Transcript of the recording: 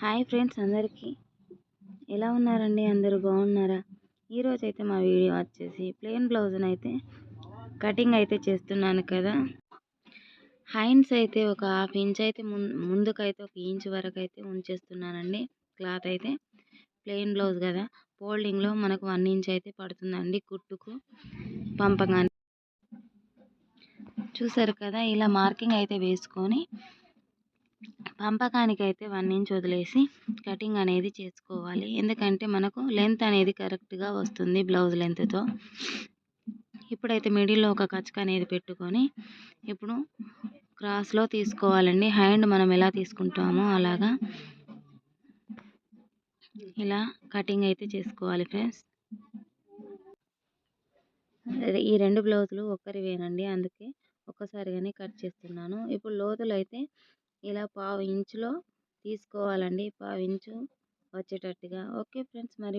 Hi friends అందరికీ. ఎలా ఉన్నారండి? అందరూ బాగున్నారా? ఈరోజు అయితే మా వీడియో వచ్చేసి ప్లెయిన్ బ్లౌజ్ని అయితే కటింగ్ అయితే చేస్తున్నాను కదా. హైన్స్ అయితే ఒక హాఫ్ ఇంచ్ అయితే ముందుకైతే ఒక ఇంచ్ వరకు అయితే ఉంచేస్తున్నానండి. క్లాత్ అయితే ప్లెయిన్ బ్లౌజ్ కదా. ఫోల్డింగ్లో మనకు వన్ ఇంచ్ అయితే పడుతుందండి కుట్టుకు పంపగానే. చూసారు కదా ఇలా మార్కింగ్ అయితే వేసుకొని పంపకానికి అయితే వన్ ఇంచ్ వదిలేసి కటింగ్ అనేది చేసుకోవాలి. ఎందుకంటే మనకు లెంత్ అనేది కరెక్ట్గా వస్తుంది బ్లౌజ్ లెంత్తో ఇప్పుడైతే మిడిల్లో ఒక కచ్చక అనేది పెట్టుకొని ఇప్పుడు క్రాస్లో తీసుకోవాలండి. హ్యాండ్ మనం ఎలా తీసుకుంటామో అలాగా ఇలా కటింగ్ అయితే చేసుకోవాలి ఫ్రెండ్స్. ఈ రెండు బ్లౌజులు ఒక్కరివేనండి. అందుకే ఒక్కసారిగానే కట్ చేస్తున్నాను. ఇప్పుడు లోతులు అయితే ఇలా పావు ఇంచులో తీసుకోవాలండి. పావు ఇంచు వచ్చేటట్టుగా. ఓకే ఫ్రెండ్స్ మరి